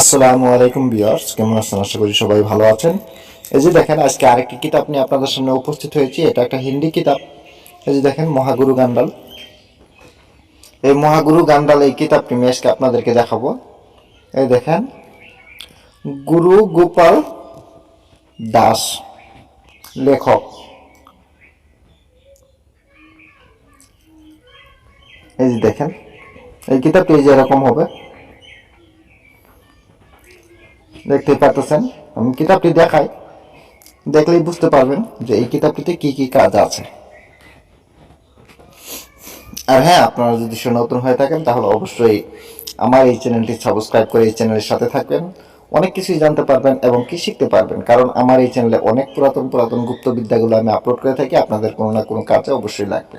আসসালামু আলাইকুম বিয়ার্স কেমন আছেন? আশা করি সবাই ভালো আছেন। এই যে দেখেন, আজকে আরেকটি কিতাব নিয়ে আপনাদের সামনে উপস্থিত হয়েছি। এটা একটা হিন্দি কিতাব। এই যে দেখেন, মহাগুরু গান্ডাল। এই মহাগুরু গান্ডাল এই কিতাবটি আমি আজকে আপনাদেরকে দেখাবো। এই দেখেন, গুরু গোপাল দাস, লেখক। এই যে দেখেন, এই কিতাবটি এই যে এরকম হবে। দেখতে পাচ্ছেন আমি কিতাবটি দেখাই। দেখলেই বুঝতে পারবেন যে এই কিতাবটিতে কি কি কাজ আছে। আর হ্যাঁ আপনারা যদি নতুন হয়ে থাকেন, তাহলে অবশ্যই আমার এই চ্যানেলটি সাবস্ক্রাইব করে এই চ্যানেলের সাথে থাকবেন। অনেক কিছুই জানতে পারবেন এবং কি শিখতে পারবেন। কারণ আমার এই চ্যানেলে অনেক পুরাতন পুরাতন গুপ্ত বিদ্যাগুলো আমি আপলোড করে থাকি। আপনাদের কোনো না কোনো কাজে অবশ্যই লাগবে।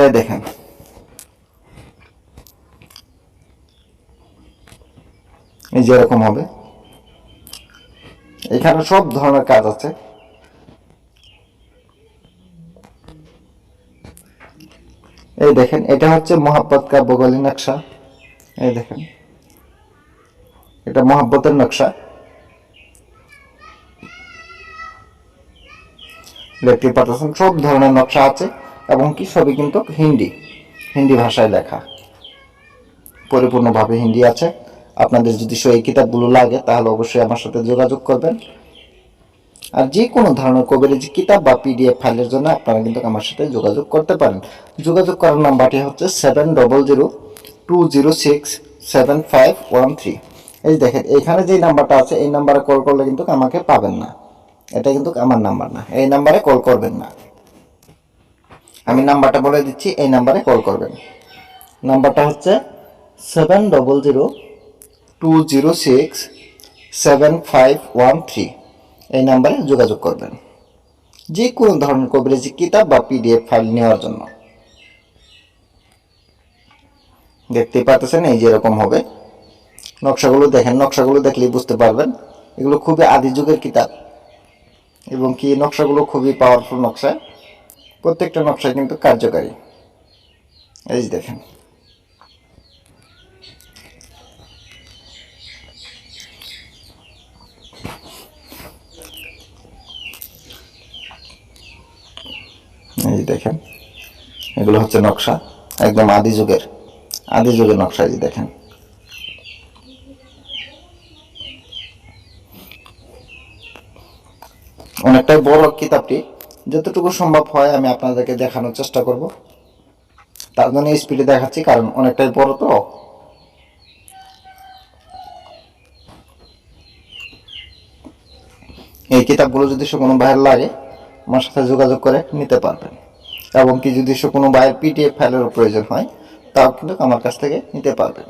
এই দেখেন এই যে এরকম হবে। এখানে সব ধরনের কাজ আছে। এই দেখেন, এটা হচ্ছে মোহাব্বত কা বগলি নকশা। এই দেখেন, এটা নকশা। সব ধরনের নকশা আছে এবং কি সবই কিন্তু হিন্দি হিন্দি ভাষায় লেখা। পরিপূর্ণভাবে হিন্দি আছে। আপনাদের যদি সেই কিতাবগুলো লাগে, তাহলে অবশ্যই আমার সাথে যোগাযোগ করবেন। আর যে কোনো ধরনের কবিরাজি কিতাব বা পিডিএফ ফাইলের জন্য আপনারা কিন্তু আমার সাথে যোগাযোগ করতে পারেন। যোগাযোগ করার নাম্বারটি হচ্ছে seven double zero two zero six seven five one three. এই দেখেন, এখানে যে নাম্বারটা আছে, এই নাম্বারে কল করলে কিন্তু আমাকে পাবেন না। এটা কিন্তু আমার নাম্বার না, এই নাম্বারে কল করবেন না। আমি নাম্বারটা বলে দিচ্ছি, এই নাম্বারে কল করবেন। নাম্বারটা হচ্ছে seven double zero two zero six seven five one three এই নাম্বারে যোগাযোগ করবেন। যে কোনো ধরনের কভারেজ কিতাব বা পিডিএফ ফাইল নেওয়ার জন্য। দেখতেই পাচ্ছেন এই যে এরকম হবে। নকশাগুলো দেখেন, নকশাগুলো দেখলেই বুঝতে পারবেন। এগুলো খুবই আদি যুগের কিতাব। এবং কি নকশাগুলো খুবই পাওয়ারফুল নকশা। প্রত্যেকটা নকশা কিন্তু কার্যকারী। এই দেখেন। এই দেখেন। এগুলো হচ্ছে নকশা, একদম আদি যুগের আদি যুগের নকশা এই দেখেন। অনেকটাই বড় কিতাবটি, যতটুকু সম্ভব হয় আমি আপনাদেরকে দেখানোর চেষ্টা করব। তার জন্য স্পিডে দেখাচ্ছি, কারণ অনেকটাই বড় তো। এই কিতাবগুলো যদি সে কোনো বাইরে লাগে, আমার সাথে যোগাযোগ করে নিতে পারবেন। এবং কি যদি সে কোনো বাইরের পিডিএফ ফাইলেরও প্রয়োজন হয়, তাও কিন্তু আমার কাছ থেকে নিতে পারবেন।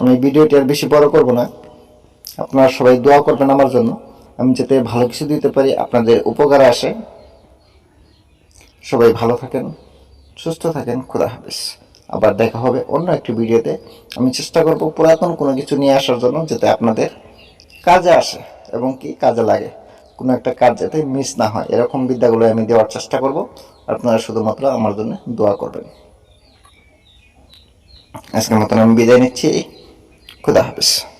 আমি ভিডিওটি আর বেশি বড় করব না। আপনারা সবাই দোয়া করবেন আমার জন্য। আমি যাতে ভালো কিছু দিতে পারি, আপনাদের উপকারে আসে। সবাই ভালো থাকেন, সুস্থ থাকেন, খুদা হাফিজ। আবার দেখা হবে অন্য একটি ভিডিওতে। আমি চেষ্টা করব পুরাতন কোনো কিছু নিয়ে আসার জন্য, যাতে আপনাদের কাজে আসে এবং কি কাজে লাগে। কোনো একটা কাজ যাতে মিস না হয়। এরকম বিদ্যাগুলো আমি দেওয়ার চেষ্টা করব। আপনারা শুধুমাত্র আমার জন্য দোয়া করবেন। আজকের মতন আমি বিদায় নিচ্ছি। খুদা হাফিজ।